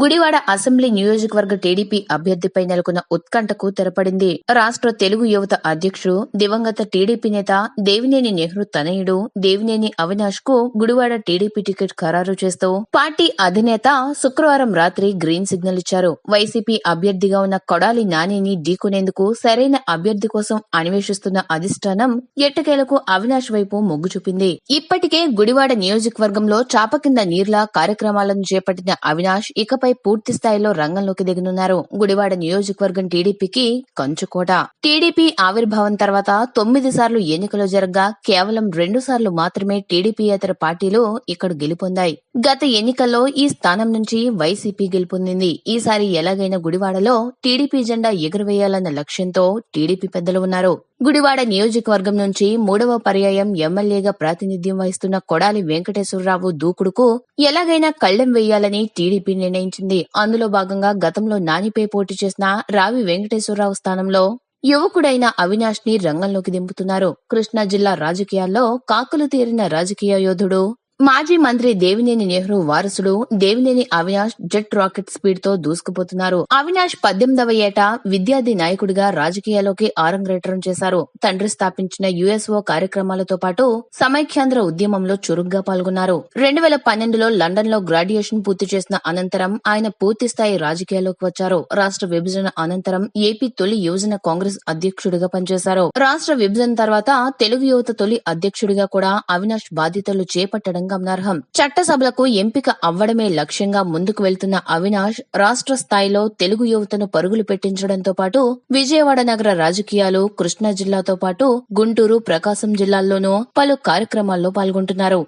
Gudivada assembly నియోజకవర్గ TDP అభ్యర్థిపై నెలకొన్న ఉత్కంఠకు తెరపడింది. రాష్ట్ర తెలుగు యువత అధ్యక్షుడు దివంగత టీడీపీ నేత దేవినేని నెహ్రూ తనయుడు దేవినేని అవినాష్కు గుడివాడ టీడీపీ టికెట్ ఖరారు చేస్తూ పార్టీ అధినేత శుక్రవారం రాత్రి గ్రీన్ సిగ్నల్ ఇచ్చారు. వైసీపీ అభ్యర్థిగా ఉన్న కొడాలి నానిని ఢీకొనేందుకు సరైన అభ్యర్థి కోసం అన్వేషిస్తున్న అధిష్టానం ఎట్టకేలకు అవినాష్ వైపు మొగ్గు చూపింది. ఇప్పటికే గుడివాడ నియోజకవర్గంలో చాప కింద నీర్లా కార్యక్రమాలను చేపట్టిన అవినాష్ ఇకపై పూర్తి స్థాయిలో రంగంలోకి దిగనున్నారు. గుడివాడ నియోజకవర్గం టీడీపీకి కంచుకోట టీడీపీ ఆవిర్భావం తర్వాత తొమ్మిది సార్లు ఎన్నికలు జరగగా కేవలం రెండు సార్లు మాత్రమే టీడీపీయేతర పార్టీలు ఇక్కడ గెలుపొందాయి. గత ఎన్నికల్లో ఈ స్థానం నుంచి వైసీపీ గెలుపొందింది. ఈసారి ఎలాగైనా గుడివాడలో టీడీపీ జెండా ఎగురవేయాలన్న లక్ష్యంతో టీడీపీ పెద్దలు ఉన్నారు. గుడివాడ నియోజకవర్గం నుంచి మూడవ పర్యాయం ఎమ్మెల్యేగా ప్రాతినిధ్యం వహిస్తున్న కొడాలి వెంకటేశ్వరరావు దూకుడుకు ఎలాగైనా కళ్ళెం వేయాలని టీడీపీ నిర్ణయించింది. అందులో భాగంగా గతంలో నానిపై పోటీ చేసిన రావి వెంకటేశ్వరరావు స్థానంలో యువకుడైన అవినాష్ని రంగంలోకి దింపుతున్నారు. కృష్ణా జిల్లా రాజకీయాల్లో కాకులు తీరిన రాజకీయ యోధుడు మాజీ మంత్రి దేవినేని నెహ్రూ వారసుడు దేవినేని అవినాష్ జెట్ రాకెట్ స్పీడ్తో దూసుకుపోతున్నారు. అవినాష్ పద్దెనిమిదవ ఏట విద్యార్థి నాయకుడిగా రాజకీయాల్లోకి ఆరంగేటం చేశారు. తండ్రి స్థాపించిన యుఎస్ఓ కార్యక్రమాలతో పాటు సమైఖ్యాంధ్ర ఉద్యమంలో చురుగ్గా పాల్గొన్నారు. రెండు వేల పన్నెండులో లండన్లో గ్రాడ్యుయేషన్ పూర్తి చేసిన అనంతరం ఆయన పూర్తి స్థాయి రాజకీయాల్లోకి వచ్చారు. రాష్ట్ర విభజన అనంతరం ఏపీ తొలి యువజన కాంగ్రెస్ అధ్యక్షుడిగా పనిచేశారు. రాష్ట్ర విభజన తర్వాత తెలుగు యువత తొలి అధ్యక్షుడిగా కూడా అవినాష్ బాధ్యతలు చేపట్టడం గమనార్హం చట్టసభలకు ఎంపిక అవ్వడమే లక్ష్యంగా ముందుకు వెళ్తున్న అవినాష్ రాష్ట్ర స్థాయిలో తెలుగు యువతను పరుగులు పెట్టించడంతో పాటు విజయవాడ నగర రాజకీయాలు కృష్ణా జిల్లాతో పాటు గుంటూరు ప్రకాశం జిల్లాల్లోనూ పలు కార్యక్రమాల్లో పాల్గొంటున్నారు.